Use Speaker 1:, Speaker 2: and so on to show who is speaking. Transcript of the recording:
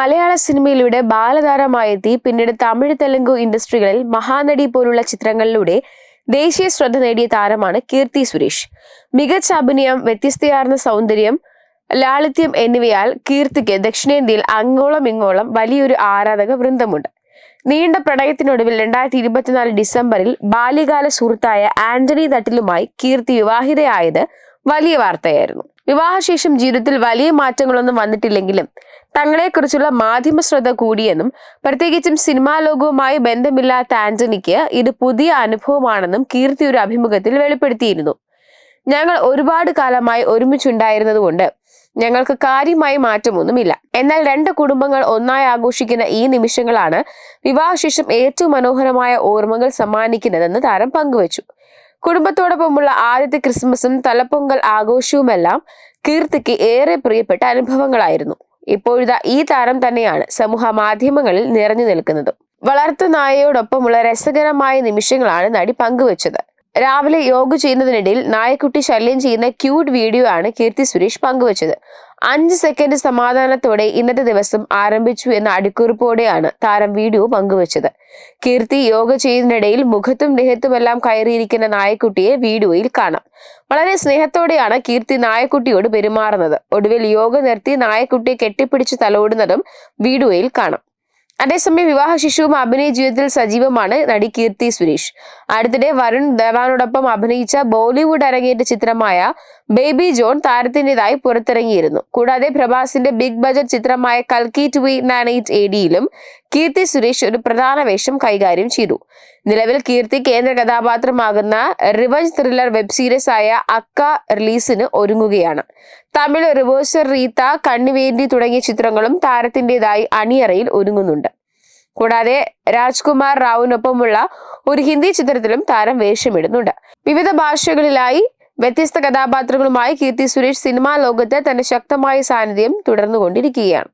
Speaker 1: മലയാള സിനിമയിലൂടെ ബാലതാരമായെത്തി പിന്നീട് തമിഴ് തെലുങ്കു ഇൻഡസ്ട്രികളിൽ മഹാനടി പോലുള്ള ചിത്രങ്ങളിലൂടെ ദേശീയ ശ്രദ്ധ നേടിയ താരമാണ് കീർത്തി സുരേഷ്. മികച്ച അഭിനയം വ്യത്യസ്തയാർന്ന സൗന്ദര്യം ലാളിത്യം എന്നിവയാൽ കീർത്തിക്ക് ദക്ഷിണേന്ത്യയിൽ അങ്ങോളം ഇങ്ങോളം വലിയൊരു ആരാധക വൃന്ദമുണ്ട്. നീണ്ട പ്രണയത്തിനൊടുവിൽ രണ്ടായിരത്തി ഇരുപത്തിനാല് ഡിസംബറിൽ ബാല്യകാല സുഹൃത്തായ ആന്റണി തട്ടിലുമായി കീർത്തി വിവാഹിതയായത് വലിയ വാർത്തയായിരുന്നു. വിവാഹശേഷം ജീവിതത്തിൽ വലിയ മാറ്റങ്ങളൊന്നും വന്നിട്ടില്ലെങ്കിലും തങ്ങളെക്കുറിച്ചുള്ള മാധ്യമ ശ്രദ്ധ കൂടിയെന്നും പ്രത്യേകിച്ചും സിനിമാ ലോകവുമായി ബന്ധമില്ലാത്ത ആന്റണിക്ക് ഇത് പുതിയ അനുഭവമാണെന്നും കീർത്തി ഒരു അഭിമുഖത്തിൽ വെളിപ്പെടുത്തിയിരുന്നു. ഞങ്ങൾ ഒരുപാട് കാലമായി ഒരുമിച്ചുണ്ടായിരുന്നതുകൊണ്ട് ഞങ്ങൾക്ക് കാര്യമായി മാറ്റമൊന്നുമില്ല. എന്നാൽ രണ്ട് കുടുംബങ്ങൾ ഒന്നായി ആഘോഷിക്കുന്ന ഈ നിമിഷങ്ങളാണ് വിവാഹശേഷം ഏറ്റവും മനോഹരമായ ഓർമ്മകൾ സമ്മാനിക്കുന്നതെന്ന് താരം പങ്കുവച്ചു. കുടുംബത്തോടൊപ്പമുള്ള ആദ്യത്തെ ക്രിസ്മസും തലപ്പൊങ്കൽ ആഘോഷവുമെല്ലാം കീർത്തിക്ക് ഏറെ പ്രിയപ്പെട്ട അനുഭവങ്ങളായിരുന്നു. ഇപ്പോഴിതാ ഈ താരം തന്നെയാണ് സമൂഹ മാധ്യമങ്ങളിൽ നിറഞ്ഞു നിൽക്കുന്നത്. വളർത്തു നായയോടൊപ്പമുള്ള രസകരമായ നിമിഷങ്ങളാണ് നടി പങ്കുവച്ചത്. രാവിലെ യോഗ ചെയ്യുന്നതിനിടയിൽ നായക്കുട്ടി ശല്യം ചെയ്യുന്ന ക്യൂട്ട് വീഡിയോ ആണ് കീർത്തി സുരേഷ് പങ്കുവച്ചത്. അഞ്ച് സെക്കൻഡ് സമാധാനത്തോടെ ഇന്നത്തെ ദിവസം ആരംഭിച്ചു എന്ന അടിക്കുറിപ്പോടെയാണ് താരം വീഡിയോ പങ്കുവച്ചത്. കീർത്തി യോഗ ചെയ്യുന്നതിനിടയിൽ മുഖത്തും ദേഹത്തുമെല്ലാം കയറിയിരിക്കുന്ന നായക്കുട്ടിയെ വീഡിയോയിൽ കാണാം. വളരെ സ്നേഹത്തോടെയാണ് കീർത്തി നായക്കുട്ടിയോട് പെരുമാറുന്നത്. ഒടുവിൽ യോഗ നിർത്തി നായക്കുട്ടിയെ കെട്ടിപ്പിടിച്ച് തലോടുന്നതും വീഡിയോയിൽ കാണാം. അതേസമയം വിവാഹ ശിശുവും അഭിനയ ജീവിതത്തിൽ സജീവമാണ് നടി കീർത്തി സുരേഷ്. അടുത്തിടെ വരുൺ ധവാനോടൊപ്പം അഭിനയിച്ച ബോളിവുഡ് അരങ്ങേറ്റ ചിത്രമായ ബേബി ജോൺ താരത്തിന്റെതായി പുറത്തിറങ്ങിയിരുന്നു. കൂടാതെ പ്രഭാസിന്റെ ബിഗ് ബജറ്റ് ചിത്രമായ കൽക്കി ടു നയൻ എയ്റ്റ് എ ഡിയിലും കീർത്തി സുരേഷ് ഒരു പ്രധാന വേഷം കൈകാര്യം ചെയ്തു. നിലവിൽ കീർത്തി കേന്ദ്ര കഥാപാത്രമാകുന്ന റിവഞ്ച് ത്രില്ലർ വെബ് സീരീസ് ആയ അക്ക റിലീസിന് ഒരുങ്ങുകയാണ്. തമിഴ് റിവേഴ്സർ റീത്ത കണ്ണിവേന്തി തുടങ്ങിയ ചിത്രങ്ങളും താരത്തിന്റെതായി അണിയറയിൽ ഒരുങ്ങുന്നുണ്ട്. കൂടാതെ രാജ്കുമാർ റാവുവിനൊപ്പമുള്ള ഒരു ഹിന്ദി ചിത്രത്തിലും താരം വേഷമിടുന്നുണ്ട്. വിവിധ ഭാഷകളിലായി വ്യത്യസ്ത കഥാപാത്രങ്ങളുമായി കീർത്തി സുരേഷ് സിനിമാ ലോകത്ത് തന്റെ ശക്തമായ സാന്നിധ്യം തുടർന്നുകൊണ്ടിരിക്കുകയാണ്.